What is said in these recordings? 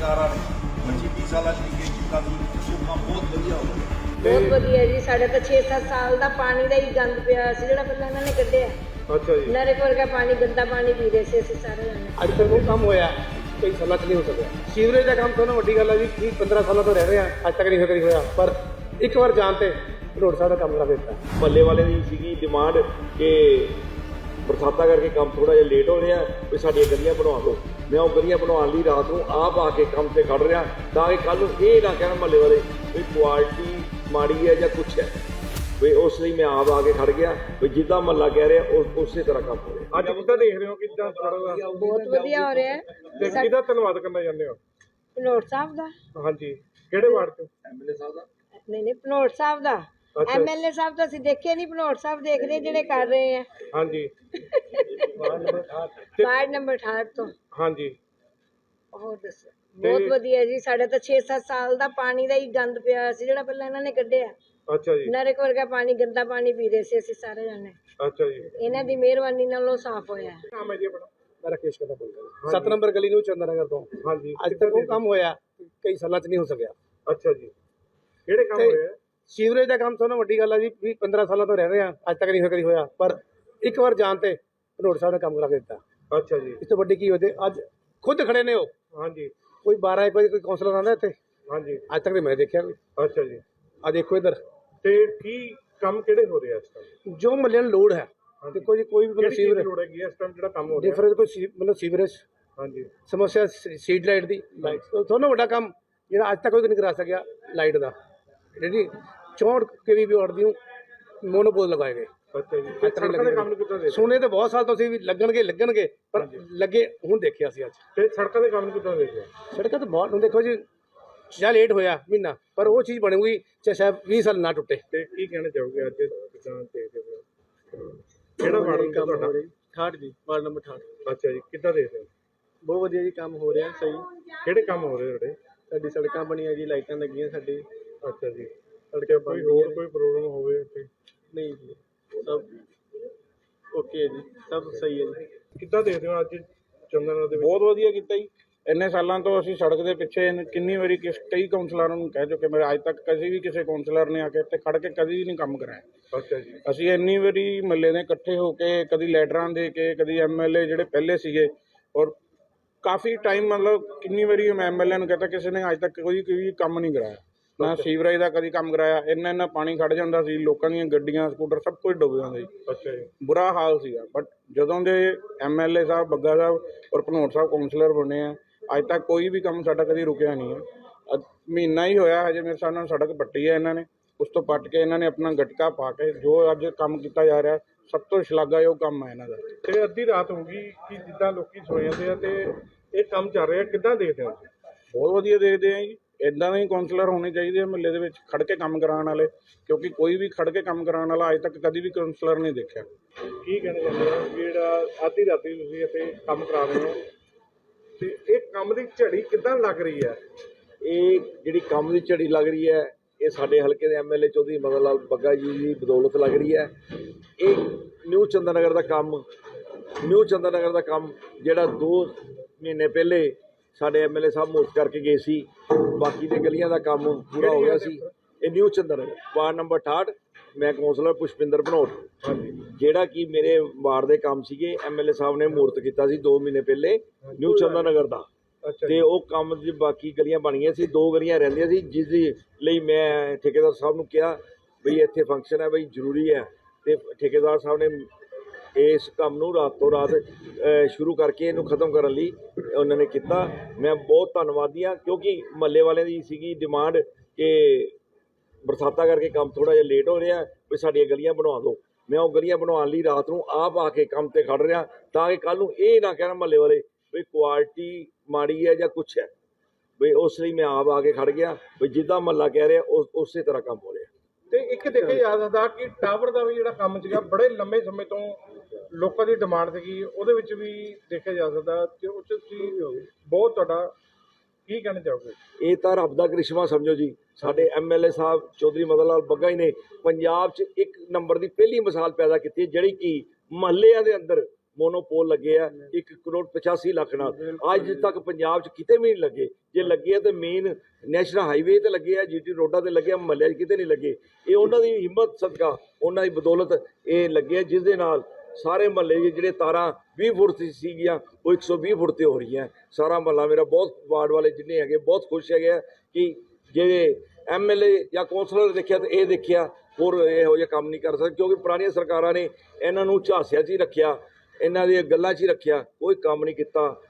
ਸਰਕਾਰਾਂ ਨੇ 25 ਸਾਲਾਂ ਚ ਕੀ ਕੀਤਾ ਸੀ ਉਹ ਕੰਮ ਬਹੁਤ ਵਧੀਆ ਹੋ ਗਿਆ। ਬਹੁਤ ਵਧੀਆ ਜੀ ਸਾਡੇ ਤਾਂ 6-7 ਸਾਲ ਦਾ ਪਾਣੀ ਦਾ ਹੀ ਗੰਦ ਪਿਆ ਸੀ ਜਿਹੜਾ ਪਹਿਲਾਂ ਇਹਨਾਂ ਨੇ ਕੱਢਿਆ। ਅੱਛਾ ਜੀ। ਨਰੇ ਵਰਗਾ ਪਾਣੀ ਗੰਦਾ ਪਾਣੀ ਪੀ ਰਹੇ ਸੀ ਅਸੀਂ ਸਾਰੇ ਜਣੇ। ਅੱਜ ਤੱਕ ਉਹ ਕੰਮ ਹੋਇਆ ਕਈ ਸਾਲਾਂ 'ਚ ਨਹੀਂ ਹੋ ਸਕਿਆ। ਸੀਵਰੇਜ ਦਾ ਕੰਮ ਤੋਂ ਵੱਡੀ ਗੱਲ ਹੈ ਜੀ 20 15 ਸਾਲਾਂ ਤੋਂ ਰਹਿ ਰਹੇ ਆ ਅੱਜ ਤੱਕ ਨਹੀਂ ਕਦੀ ਹੋਇਆ। ਪਰ ਇੱਕ ਵਾਰ ਜਾਣ ਤੇ ਰੋਡ ਦਾ ਕੰਮ ਕਰਾ ਦਿੱਤਾ। ਮੱਲੇ ਵਾਲੇ ਦੀ ਸੀਗੀ ਡਿਮਾਂਡ ਕਿ ਬਰਸਾਤਾਂ ਕਰਕੇ ਕੰਮ ਥੋੜਾ ਜਿਹਾ ਲੇਟ ਹੋ ਰਿਹਾ ਵੀ ਸਾਡੀਆਂ ਗਲੀਆਂ ਬਣਵਾ ਦਿਓ ਮੈਂ ਉਹ ਗਲੀਆਂ ਬਣਵਾਉਣ ਲਈ ਰਾਤ ਨੂੰ ਆਪ ਆ ਕੇ ਕੰਮ ਤੇ ਖੜ ਰਿਹਾ ਤਾਂ ਕਿ ਕੱਲ ਨੂੰ ਇਹ ਨਾ ਕਹਿਣ ਮੱਲੇ ਵਾਲੇ ਵੀ ਕੁਆਲਿਟੀ ਮਾੜੀ ਹੈ ਜਾਂ ਕੁਛ ਹੈ। ਵੀ ਉਸ ਲਈ ਮੈਂ ਆਪ ਆ ਕੇ ਖੜ ਗਿਆ ਵੀ ਜਿੱਦਾਂ ਮੱਲਾ ਕਹਿ ਰਿਹਾ ਉਸ ਉਸੇ ਤਰ੍ਹਾਂ ਕੰਮ ਹੋ ਰਿਹਾ। ਅੱਜ ਕਿੱਦਾਂ ਦੇਖ ਰਹੇ ਹੋ ਕਿੱਦਾਂ ਬਹੁਤ ਵਧੀਆ ਹੋ ਰਿਹਾ ਹੈ। ਤੇ ਕਿਹਦਾ ਧੰਨਵਾਦ ਕਰਨਾ ਚਾਹੁੰਦੇ ਹੋ? ਪਨੋਟ ਸਾਹਿਬ ਦਾ। ਹਾਂਜੀ। ਕਿਹੜੇ ਵਾਰਡ ਤੋਂ? ਐਮਐਲਏ ਸਾਹਿਬ ਦਾ। ਨਹੀਂ ਨਹੀਂ ਪਨੋਟ ਸਾਹਿਬ ਦਾ। ਐਮਐਲਏ ਸਾਹਿਬ ਤਾਂ ਅਸੀਂ ਦੇਖੇ ਨਹੀਂ ਪਨੋਟ ਸਾਹਿਬ ਦੇਖ ਰਹੇ ਜਿਹੜੇ ਕਰ ਰਹੇ ਆ। ਹਾਂਜੀ। ਵਾਰਡ ਨੰਬਰ 68 ਤੋਂ ਹਾਂਜੀ। ਹੋਰ ਦੱਸੋ। ਬਹੁਤ ਵਧੀਆ ਜੀ ਸਾਡੇ ਤਾਂ 6-7 ਸਾਲ ਦਾ ਪਾਣੀ ਦਾ ਹੀ ਗੰਦ ਪਿਆ ਸੀ ਜਿਹੜਾ ਪਹਿਲਾਂ ਇਹਨਾਂ ਨੇ ਕੱਢਿਆ। ਅੱਛਾ ਜੀ। ਨਰੇ ਵਰਗਾ ਪਾਣੀ ਗੰਦਾ ਪਾਣੀ ਪੀ ਰਹੇ ਸੀ ਅਸੀਂ ਸਾਰੇ ਜਣੇ। ਅੱਛਾ ਜੀ। ਇਹਨਾਂ ਦੀ ਮਿਹਰਬਾਨੀ ਨਾਲ ਉਹ ਸਾਫ਼ ਹੋਇਆ। ਹੈ ਨਾਮ ਹੈ ਜੀ ਆਪਣਾ। ਮੈਂ ਰਾਕੇਸ਼ ਕਦਾ ਬੋਲਦਾ 7 ਨੰਬਰ ਗਲੀ ਨੂੰ ਚੰਦਨਗਰ ਤੋਂ। ਹਾਂਜੀ। ਅੱਜ ਤੱਕ ਉਹ ਕੰਮ ਹੋਇਆ ਕਈ ਸਾਲਾਂ 'ਚ ਨਹੀਂ ਹੋ ਸਕਿਆ। ਅੱਛਾ ਜੀ। ਕਿਹੜੇ ਕੰਮ ਤੇ- ਹੋਏ ਆ? ਸੀਵਰੇਜ ਦਾ ਕੰਮ ਤੋਂ ਵੱਡੀ ਗੱਲ ਹੈ ਜੀ 20 15 ਸਾਲਾਂ ਤੋਂ ਰਹਿ ਰਹੇ ਆ ਅੱਜ ਤੱਕ ਨਹੀਂ ਕਦੀ ਹੋਇਆ। ਪਰ ਇੱਕ ਵਾਰ ਜਾਣ ਤੇ ਰੋਡ ਸਾਹਿਬ ਦਾ ਕੰਮ ਕਰਾ ਦਿੱਤਾ। ਅੱਛਾ ਜੀ। ਇਸ ਤੋਂ ਵੱਡੀ ਕੀ ਹੋਦੇ ਅੱਜ ਖੁਦ ਖੜੇ ਨੇ ਉਹ। ਹਾਂਜੀ। ਕੋਈ 12 ਇੱਕ ਵਜੇ ਕੋਈ ਕਾਉਂਸਲਰ ਆਉਂਦਾ ਇੱਥੇ? ਹਾਂਜੀ। ਅੱਜ ਤੱਕ ਨਹੀਂ ਮੈਂ ਦੇਖਿਆ ਕੋਈ ਅੱਛਾ ਜੀ। ਆ ਦੇਖੋ ਇਧਰ। ਤੇ ਕੀ ਕੰਮ ਕਿਹੜੇ ਹੋ ਰਹੇ ਆ ਇਸ ਟਾਈਮ ਜੋ ਮੱਲੇ ਨੂੰ ਲੋੜ ਹੈ। ਦੇਖੋ ਜੀ ਕੋਈ ਵੀ ਮਤਲਬ ਸੀਵਰੇਜ ਲੋੜ ਹੈਗੀ ਇਸ ਟਾਈਮ ਜਿਹੜਾ ਕੰਮ ਹੋ ਰਿਹਾ? ਡਿਫਰੈਂਸ ਕੋਈ ਮਤਲਬ ਸੀਵਰੇਜ। ਹਾਂਜੀ। ਸਮੱਸਿਆ ਸੀਡ ਲਾਈਟ ਦੀ। ਲਾਈਟ ਤੁਹਾਨੂੰ ਵੱਡਾ ਕੰਮ ਜਿਹੜਾ ਅੱਜ ਤੱਕ ਕੋਈ ਨਹੀਂ ਕਰਾ ਸਕਿਆ ਲਾਈਟ ਦਾ। ਜਿਹੜੀ 64 ਕੇਵੀ ਵੀ ਵਾਟ ਦੀ ਮੋਨੋਪੋਲ ਲਗਾਏ ਗਏ। ਕੰਮ ਸੁਣੇ ਤਾਂ ਬਹੁਤ ਸਾਲ ਤੋਂ ਸੀ ਵੀ ਲੱਗਣਗੇ ਲੱਗਣਗੇ ਪਰ ਲੱਗੇ ਹੁਣ ਦੇਖਿਆ ਸੀ ਅੱਜ। ਤੇ ਸੜਕਾਂ ਦੇ ਕੰਮ ਨੂੰ ਕਿੱਦਾਂ ਦੇਖਦੇ ਸੜਕਾਂ ਤਾਂ ਬਹੁਤ ਹੁਣ ਦੇਖੋ ਜੀ ਜਾਂ ਲੇਟ ਹੋਇਆ ਮਹੀਨਾ ਪਰ ਉਹ ਚੀਜ਼ ਬਣੂਗੀ ਚਾਹੇ ਸ਼ਾਇਦ 20 ਸਾਲ ਨਾ ਟੁੱਟੇ। ਤੇ ਕੀ ਕਹਿਣਾ ਚਾਹੋਗੇ ਅੱਜ ਕਿਦਾਂ ਦੇਖਦੇ ਹੋ? ਕਿਹੜਾ ਵਾਰਡ ਹੈ ਤੁਹਾਡਾ? 68 ਜੀ? ਵਾਰਡ ਨੰਬਰ 68 ਅੱਛਾ ਜੀ ਕਿੱਦਾਂ ਦੇਖਦੇ ਹੋ? ਬਹੁਤ ਵਧੀਆ ਜੀ ਕੰਮ ਹੋ ਰਿਹਾ ਸਹੀ। ਕਿਹੜੇ ਕੰਮ ਹੋ ਰਹੇ ਤੁਹਾਡੇ? ਸਾਡੀ ਸੜਕਾਂ ਬਣੀਆਂ ਜੀ ਲਾਈਟਾਂ ਲੱਗੀਆਂ ਸਾਡੀ। ਅੱਛਾ ਜੀ। ਸੜਕਾਂ ਕੋਈ ਹੋਰ ਕੋਈ ਪ੍ਰੋਬਲਮ ਹੋਵੇ ਉੱਥੇ ਨਹੀਂ ਜੀ ਸਭ ਓਕੇ ਜੀ ਸਭ ਸਹੀ ਹੈ ਜੀ। ਕਿੱਦਾਂ ਦੇਖਦੇ ਹੋ ਅੱਜ ਚੰਦਨ ਦੇ ਵਿੱਚ? ਬਹੁਤ ਵਧੀਆ ਕੀਤਾ ਜੀ। ਇੰਨੇ ਸਾਲਾਂ ਤੋਂ ਅਸੀਂ ਸੜਕ ਦੇ ਪਿੱਛੇ ਕਿੰਨੀ ਵਾਰੀ ਕਿਸ ਕਈ ਕਾਉਂਸਲਰਾਂ ਨੂੰ ਕਹਿ ਚੁੱਕੇ ਮੈਂ ਅੱਜ ਤੱਕ ਕਦੇ ਵੀ ਕਿਸੇ ਕਾਉਂਸਲਰ ਨੇ ਆ ਕੇ ਇੱਥੇ ਖੜ ਕੇ ਕਦੀ ਵੀ ਨਹੀਂ ਕੰਮ ਕਰਾਇਆ। ਅੱਛਾ ਜੀ। ਅਸੀਂ ਇੰਨੀ ਵਾਰੀ ਮੱਲੇ ਦੇ ਇਕੱਠੇ ਹੋ ਕੇ ਕਦੀ ਲੈਟਰਾਂ ਦੇ ਕੇ ਕਦੀ ਐਮਐਲਏ ਜਿਹੜੇ ਪਹਿਲੇ ਸੀਗੇ ਔਰ ਕਾਫੀ ਟਾਈਮ ਮਤਲਬ ਕਿੰਨੀ ਵਾਰੀ ਮੈਂ ਐਮਐਲਏ ਨੂੰ ਕਹਤਾ ਕਿਸੇ ਨੇ ਅੱਜ ਤੱਕ ਕੋਈ ਕੋਈ ਕੰਮ ਨਹੀਂ ਕਰਾਇਆ। ਨਾ ਸੀਵਰੇਜ ਦਾ ਕਦੀ ਕੰਮ ਕਰਾਇਆ ਇੰਨਾ ਇੰਨਾ ਪਾਣੀ ਖੜ ਜਾਂਦਾ ਸੀ ਲੋਕਾਂ ਦੀਆਂ ਗੱਡੀਆਂ ਸਕੂਟਰ ਸਭ ਕੁਝ ਡੁੱਬ ਜਾਂਦਾ ਸੀ। ਅੱਛਾ ਜੀ। ਬੁਰਾ ਹਾਲ ਸੀਗਾ ਬਟ ਜਦੋਂ ਦੇ ਐਮਐਲਏ ਸਾਹਿਬ ਬੱਗਾ ਸਾਹਿਬ ਔਰ ਭਨੋਟ ਸਾਹਿਬ ਕਾਉਂਸਲਰ ਬਣੇ ਆ ਅੱਜ ਤੱਕ ਕੋਈ ਵੀ ਕੰਮ ਸਾਡਾ ਕਦੀ ਰੁਕਿਆ ਨਹੀਂ ਹੈ। ਮਹੀਨਾ ਹੀ ਹੋਇਆ ਹਜੇ ਮੇਰੇ ਹਿਸਾਬ ਨਾਲ ਸੜਕ ਪੱਟੀ ਹੈ ਇਹਨਾਂ ਨੇ ਉਸ ਤੋਂ ਪੱਟ ਕੇ ਇਹਨਾਂ ਨੇ ਆਪਣਾ ਗਟਕਾ ਪਾ ਕੇ ਜੋ ਅੱਜ ਕੰਮ ਕੀਤਾ ਜਾ ਰਿਹਾ ਸਭ ਤੋਂ ਸ਼ਲਾਘਾਯੋਗ ਕੰਮ ਹੈ ਇਹਨਾਂ ਦਾ। ਤੇ ਅੱਧੀ ਰਾਤ ਹੋ ਗਈ ਕਿ ਜਿੱਦਾਂ ਲੋਕੀ ਸੋ ਜਾਂਦੇ ਆ ਤੇ ਇਹ ਕੰਮ ਚੱਲ ਰਿਹਾ ਕਿੱਦਾਂ ਦੇਖਦੇ ਹੋ ਬਹੁਤ ਵਧੀਆ ਦੇਖਦੇ ਆ ਜੀ। ਇਦਾਂ ਦੇ ਕਾਉਂਸਲਰ ਹੋਣੇ ਚਾਹੀਦੇ ਆ ਮਹੱਲੇ ਦੇ ਵਿੱਚ ਖੜ ਕੇ ਕੰਮ ਕਰਾਉਣ ਵਾਲੇ ਕਿਉਂਕਿ ਕੋਈ ਵੀ ਖੜ ਕੇ ਕੰਮ ਕਰਾਉਣ ਵਾਲਾ ਅੱਜ ਤੱਕ ਕਦੀ ਵੀ ਕਾਉਂਸਲਰ ਨਹੀਂ ਦੇਖਿਆ। ਕੀ ਕਹਿਣਾ ਚਾਹੁੰਦੇ ਹੋ? ਕਿ ਜਿਹੜਾ ਅੱਧੀ ਰਾਤੀ ਤੁਸੀਂ ਇੱਥੇ ਕੰਮ ਕਰਾ ਰਹੇ ਹੋ ਤੇ ਇਹ ਕੰਮ ਦੀ ਝੜੀ ਕਿੱਦਾਂ ਲੱਗ ਰਹੀ ਹੈ? ਇਹ ਜਿਹੜੀ ਕੰਮ ਦੀ ਝੜੀ ਲੱਗ ਰਹੀ ਹੈ ਇਹ ਸਾਡੇ ਹਲਕੇ ਦੇ ਐਮਐਲਏ ਚੌਧਰੀ ਮਦਨ ਲਾਲ ਬੱਗਾ ਜੀ ਦੀ ਬਦੌਲਤ ਲੱਗ ਰਹੀ ਹੈ। ਇਹ ਨਿਊ ਚੰਦਨਗਰ ਦਾ ਕੰਮ ਨਿਊ ਚੰਦਨਗਰ ਦਾ ਕੰਮ ਜਿਹੜਾ 2 ਮਹੀਨੇ ਪਹਿਲੇ ਸਾਡੇ ਐਮਐਲਏ ਸਾਹਿਬ ਮੋਸਟ ਕਰਕੇ ਗਏ ਸੀ। ਬਾਕੀ ਦੇ ਗਲੀਆਂ ਦਾ ਕੰਮ ਪੂਰਾ ਹੋ ਗਿਆ ਸੀ। ਇਹ ਨਿਊ ਚੰਦਨਗਰ ਵਾਰਡ ਨੰਬਰ 68 ਮੈਂ ਕੌਂਸਲਰ ਪੁਸ਼ਪਿੰਦਰ ਭਨੋਟ ਜਿਹੜਾ ਕਿ ਮੇਰੇ ਵਾਰਡ ਦੇ ਕੰਮ ਸੀਗੇ ਐਮਐਲਏ ਸਾਹਿਬ ਨੇ ਮੂਰਤ ਕੀਤਾ ਸੀ 2 ਮਹੀਨੇ ਪਹਿਲੇ ਨਿਊ ਚੰਦਨਗਰ ਦਾ। ਅੱਛਾ ਤੇ ਉਹ ਕੰਮ ਦੀ ਬਾਕੀ ਗਲੀਆਂ ਬਣੀਆਂ ਸੀ ਦੋ ਗਲੀਆਂ ਰਹਿੰਦੀਆਂ ਸੀ ਜਿਸ ਦੀ ਲਈ ਮੈਂ ਠੇਕੇਦਾਰ ਸਾਹਿਬ ਨੂੰ ਕਿਹਾ ਬਈ ਇੱਥੇ ਫੰਕਸ਼ਨ ਹੈ ਬਈ ਜ਼ਰੂਰੀ ਹੈ। ਤੇ ਠੇਕੇਦਾਰ ਸਾਹਿਬ ਨੇ ਇਸ ਕੰਮ ਨੂੰ ਰਾਤੋਂ ਰਾਤ ਸ਼ੁਰੂ ਕਰਕੇ ਇਹਨੂੰ ਖਤਮ ਕਰਨ ਲਈ ਉਹਨਾਂ ਨੇ ਕੀਤਾ। ਮੈਂ ਬਹੁਤ ਧੰਨਵਾਦੀ ਹਾਂ, ਕਿਉਂਕਿ ਮਹੱਲੇ ਵਾਲਿਆਂ ਦੀ ਸੀਗੀ ਡਿਮਾਂਡ ਕਿ ਬਰਸਾਤਾਂ ਕਰਕੇ ਕੰਮ ਥੋੜਾ ਜਿਹਾ ਲੇਟ ਹੋ ਰਿਹਾ ਵੀ ਸਾਡੀਆਂ ਗਲੀਆਂ ਬਣਵਾ ਦਿਓ। ਮੈਂ ਉਹ ਗਲੀਆਂ ਬਣਾਉਣ ਲਈ ਰਾਤ ਨੂੰ ਆਪ ਆ ਕੇ ਕੰਮ ਤੇ ਖੜ ਰਿਹਾ, ਤਾਂ ਕਿ ਕੱਲ ਨੂੰ ਇਹ ਨਾ ਕਹਿਣ ਮਹੱਲੇ ਵਾਲੇ ਵੀ ਕੁਆਲਿਟੀ ਮਾੜੀ ਹੈ ਜਾਂ ਕੁਛ ਹੈ। ਵੀ ਉਸ ਲਈ ਮੈਂ ਆਪ ਆ ਕੇ ਖੜ ਗਿਆ, ਵੀ ਜਿੱਦਾਂ ਮਹੱਲਾ ਕਹਿ ਰਿਹਾ, ਉਸ, ਉਸੇ ਤਰ੍ਹਾਂ ਕੰਮ ਹੋ ਰਿਹਾ। ਤੇ ਇੱਕ ਦੇਖਿਆ ਜਾ ਸਕਦਾ ਕਿ ਟਾਵਰ ਦਾ ਵੀ ਜਿਹੜਾ ਕੰਮ ਸੀਗਾ, ਬੜੇ ਲੰਮੇ ਸਮੇਂ ਤੋਂ ਲੋਕਾਂ ਦੀ ਡਿਮਾਂਡ ਸੀਗੀ ਉਹਦੇ ਵਿੱਚ ਵੀ ਦੇਖਿਆ ਜਾ ਸਕਦਾ ਤੇ ਉਹ 'ਚ ਤੁਸੀਂ ਬਹੁਤ ਤੁਹਾਡਾ ਕੀ ਕਹਿਣਾ ਚਾਹੋਗੇ? ਇਹ ਤਾਂ ਰੱਬ ਦਾ ਕ੍ਰਿਸ਼ਮਾ ਸਮਝੋ ਜੀ। ਸਾਡੇ ਐਮਐਲਏ ਸਾਹਿਬ ਚੌਧਰੀ ਮਦਨ ਲਾਲ ਬੱਗਾ ਜੀ ਨੇ ਪੰਜਾਬ 'ਚ ਇੱਕ ਨੰਬਰ ਦੀ ਪਹਿਲੀ ਮਿਸਾਲ ਪੈਦਾ ਕੀਤੀ ਹੈ, ਜਿਹੜੀ ਕਿ ਮਹੱਲਿਆਂ ਦੇ ਅੰਦਰ ਮੋਨੋਪੋਲ ਲੱਗੇ ਆ 1 ਕਰੋੜ 85 ਲੱਖ ਨਾਲ। ਅੱਜ ਤੱਕ ਪੰਜਾਬ 'ਚ ਕਿਤੇ ਵੀ ਨਹੀਂ ਲੱਗੇ। ਜੇ ਲੱਗੇ ਆ ਤੇ ਮੇਨ ਨੈਸ਼ਨਲ ਹਾਈਵੇ ਤੇ ਲੱਗੇ ਆ ਜੀਟੀ ਰੋਡਾਂ ਤੇ ਲੱਗੇ ਆ ਮਹੱਲੇ 'ਚ ਕਿਤੇ ਨਹੀਂ ਲੱਗੇ। ਇਹ ਉਹਨਾਂ ਦੀ ਹਿੰਮਤ ਸਦਕਾ ਉਹਨਾਂ ਦੀ ਬਦੌਲਤ ਇਹ ਲੱਗੇ ਜਿਸ ਦੇ ਨਾਲ ਸਾਰੇ ਮਹੱਲੇ 'ਚ ਜਿਹੜੇ ਤਾਰਾਂ 20 ਫੁੱਟ ਦੀ ਸੀਗੀਆਂ ਉਹ 120 ਫੁੱਟ ਤੇ ਹੋ ਰਹੀਆਂ। ਸਾਰਾ ਮਹੱਲਾ ਮੇਰਾ ਬਹੁਤ ਵਾਰਡ ਵਾਲੇ ਜਿੰਨੇ ਹੈਗੇ ਬਹੁਤ ਖੁਸ਼ ਹੈਗੇ ਕਿ ਜਿਹੜੇ ਐਮਐਲਏ ਜਾਂ ਕੌਂਸਲਰ ਦੇਖਿਆ ਤੇ ਇਹ ਦੇਖਿਆ ਹੋਰ ਇਹੋ ਜਿਹਾ ਕੰਮ ਨਹੀਂ ਕਰ ਸਕਦੇ ਕਿਉਂਕਿ ਪੁਰਾਣੀਆਂ ਸਰਕਾਰਾਂ ਨੇ ਇਹਨਾਂ ਨੂੰ ਝਾਂਸਿਆਂ 'ਚ ਹੀ ਰੱਖਿਆ ਇਹਨਾਂ ਦੀਆਂ ਗੱਲਾਂ 'ਚ ਹੀ ਰੱਖਿਆ ਕੋਈ ਕੰਮ ਨਹੀਂ ਕੀਤਾ।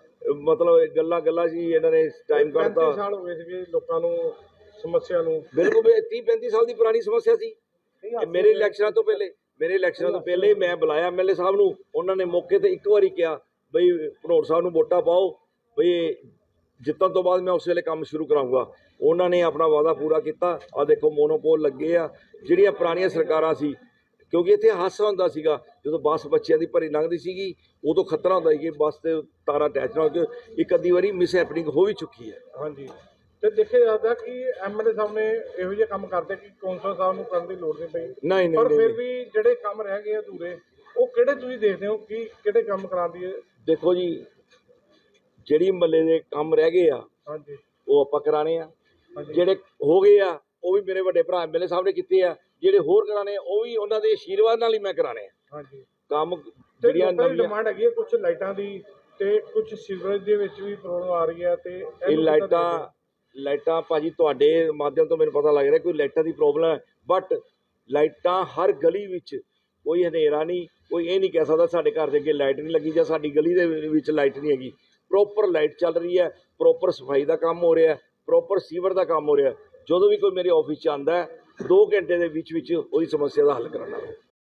ਮਤਲਬ ਇਹ ਗੱਲਾਂ ਗੱਲਾਂ 'ਚ ਹੀ ਇਹਨਾਂ ਨੇ ਟਾਈਮ 35 ਕੱਢਤਾ ਸਾਲ ਹੋ ਗਏ ਸੀਗੇ ਲੋਕਾਂ ਨੂੰ ਸਮੱਸਿਆ ਨੂੰ। ਬਿਲਕੁਲ 30 35 ਸਾਲ ਦੀ ਪੁਰਾਣੀ ਸਮੱਸਿਆ ਸੀ। ਮੇਰੇ ਇਲੈਕਸ਼ਨਾਂ ਤੋਂ ਪਹਿਲੇ। ਮੇਰੇ ਇਲੈਕਸ਼ਨਾਂ ਤੋਂ ਪਹਿਲੇ ਹੀ ਮੈਂ ਬੁਲਾਇਆ ਐਮਐਲਏ ਸਾਹਿਬ ਨੂੰ। ਉਹਨਾਂ ਨੇ ਮੌਕੇ ਤੇ ਇੱਕ ਵਾਰੀ ਕਿਹਾ ਬਈ ਭਨੋੜ ਸਾਹਿਬ ਨੂੰ ਵੋਟਾਂ ਪਾਓ, ਬਈ ਜਿੱਤਣ ਤੋਂ ਬਾਅਦ ਮੈਂ ਉਸ ਵੇਲੇ ਕੰਮ ਸ਼ੁਰੂ ਕਰਾਉਂਗਾ ਉਹਨਾਂ ਨੇ ਆਪਣਾ ਵਾਅਦਾ ਪੂਰਾ ਕੀਤਾ। ਆ ਦੇਖੋ ਮੋਨੋਪੋਲ ਲੱਗੇ ਆ। ਜਿਹੜੀਆਂ ਪੁਰਾਣੀਆਂ ਸਰਕਾਰਾਂ ਸੀ, ਕਿਉਂਕਿ ਇੱਥੇ ਹਾਦਸਾ ਹੁੰਦਾ ਸੀਗਾ, ਜਦੋਂ ਬੱਸ ਬੱਚਿਆਂ ਦੀ ਭਰੀ ਲੰਘਦੀ ਸੀਗੀ, ਉਦੋਂ ਖਤਰਾ ਹੁੰਦਾ ਸੀ ਕਿ ਬੱਸ ਤੇ ਤਾਰਾ ਅਟੈਚ ਨਾ ਹੋ ਕੇ ਇੱਕ ਅੱਧੀ ਵਾਰੀ ਮਿਸ ਹੈਪਨਿੰਗ ਹੋ ਵੀ ਚੁੱਕੀ ਹੈ। ਹਾਂਜੀ। ਤੇ ਦੇਖਿਆ ਜਾਂਦਾ ਕਿ ਐਮਐਲਏ ਸਾਹਿਬ ਨੇ ਇਹੋ ਜਿਹੇ ਕੰਮ ਕਰਦੇ ਕਿ ਕੌਂਸਲ ਸਾਹਿਬ ਨੂੰ ਕਰਨ ਦੀ ਲੋੜ ਨਹੀਂ ਪਈ। ਨਹੀਂ ਨਹੀਂ ਪਰ ਫਿਰ ਵੀ ਜਿਹੜੇ ਕੰਮ ਰਹਿ ਗਏ ਅਧੂਰੇ ਉਹ ਕਿਹੜੇ ਤੁਸੀਂ ਦੇਖਦੇ ਹੋ ਕਿ ਕਿਹੜੇ ਕੰਮ ਕਰਾਉਂਦੀ ਹੈ ਦੇਖੋ ਜੀ ਜਿਹੜੀ ਮੱਲੇ ਦੇ ਕੰਮ ਰਹਿ ਗਏ ਆ ਹਾਂਜੀ। ਉਹ ਆਪਾਂ ਕਰਾਣੇ ਆ। ਜਿਹੜੇ ਹੋ ਗਏ ਆ ਉਹ ਵੀ ਮੇਰੇ ਵੱਡੇ ਭਰਾ ਐਮਐਲਏ ਸਾਹਿਬ ਨੇ ਕੀਤੇ ਆ। ਜਿਹੜੇ ਹੋਰ ਕਰਾਣੇ ਉਹ ਵੀ ਉਹਨਾਂ ਦੇ ਆਸ਼ੀਰਵਾਦ ਨਾਲ ਹੀ ਮੈਂ ਕਰਾਣੇ ਆ। ਹਾਂਜੀ। ਕੰਮ ਜਿਹੜੀਆਂ ਨਵੀਆਂ ਡਿਮਾਂਡ ਹੈਗੀ ਹੈ ਕੁਝ ਲਾਈਟਾਂ ਦੀ ਤੇ ਕੁਝ ਸੀਵਰੇਜ ਦੇ ਵਿੱਚ ਵੀ ਪ੍ਰੋਬਲਮ ਆ ਰਹੀ ਹੈ ਤੇ ਇਹ ਲਾਈਟਾਂ ਲਾਈਟਾਂ ਭਾਜੀ ਤੁਹਾਡੇ ਮਾਧਿਅਮ ਤੋਂ ਮੈਨੂੰ ਪਤਾ ਲੱਗ ਰਿਹਾ ਕੋਈ ਲਾਈਟਾਂ ਦੀ ਪ੍ਰੋਬਲਮ ਹੈ ਬਟ ਲਾਈਟਾਂ ਹਰ ਗਲੀ ਵਿੱਚ ਕੋਈ ਹਨੇਰਾ ਨਹੀਂ, ਕੋਈ ਇਹ ਨਹੀਂ ਕਹਿ ਸਕਦਾ ਸਾਡੇ ਘਰ ਦੇ ਅੱਗੇ ਲਾਈਟ ਨਹੀਂ ਲੱਗੀ ਜਾਂ ਸਾਡੀ ਗਲੀ ਦੇ ਵਿੱਚ ਲਾਈਟ ਨਹੀਂ ਹੈਗੀ। ਪ੍ਰੋਪਰ ਲਾਈਟ ਚੱਲ ਰਹੀ ਹੈ ਪ੍ਰੋਪਰ ਸਫ਼ਾਈ ਦਾ ਕੰਮ ਹੋ ਰਿਹਾ ਪ੍ਰੋਪਰ ਸੀਵਰ ਦਾ ਕੰਮ ਹੋ ਰਿਹਾ। ਜਦੋਂ ਵੀ ਕੋਈ ਮੇਰੇ ਆਫਿਸ 'ਚ ਆਂਦਾ ਹੈ 2 ਘੰਟੇ ਦੇ ਵਿੱਚ ਵਿੱਚ ਉਹਦੀ ਸਮੱਸਿਆ ਦਾ ਹੱਲ ਕਰਾਉਣਾ